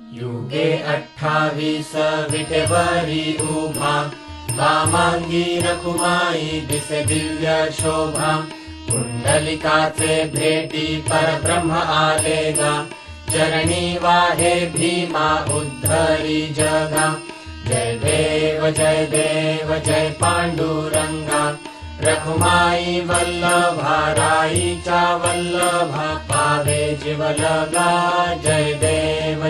युगे वामांगी रखुमाई दिसे दिव्य शोभा। कुंडलिकाचे भेटी परब्रह्म आलेगा। चरणी वाहे भीमा उद्धरी जगा। जय देव जय देव जय पांडुरंगा। रखुमाई वल्लभा राईचा वल्लभा पावे जीवलगा। जय देव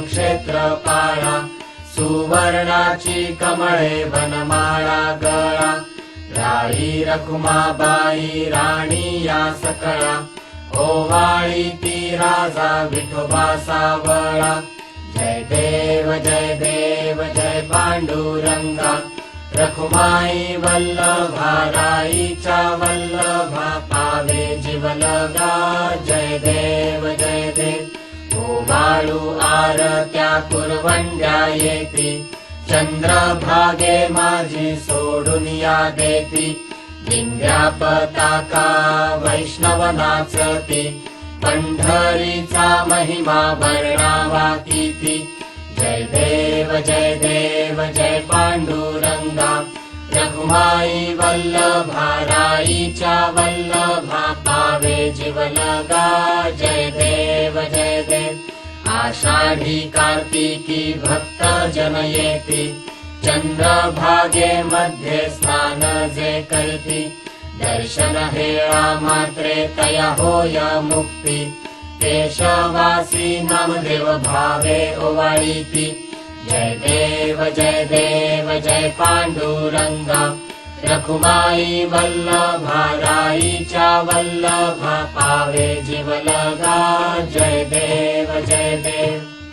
क्षेत्रपाळा सुवर्णाची कमळे वनमाळा गळा. राळी रखुमाबाई राणी या सकळा. ओवाळी ती राजा विठोबा सावळा जय देव जय देव जय पांडुरंगा. रखुमाई वल्लभारा देव ओवाळू आरत्या कुरवंड्या येती। चंद्रभागे माझी सोडून या देती दिंड्या पताका वैष्णव नाचती पंढरीचा महिमा वर्णावा किती जय देव जय देव जय पांडुरंगा। रघुमाई वल्लभा राईच्या वल्लभा पावे जीवलगा। जय देव जय देव आषाढी कार्तिकी भक्त जन येती चंद्रभागे मध्ये स्नान जे करती दर्शन हेळा मात्रे तया होय मुक्ती। केशवासी नामदेव भावे ओवाळीती। जय देव जय देव जय पांडुरंगा रघुबाई पावे चा जय देव जय देव।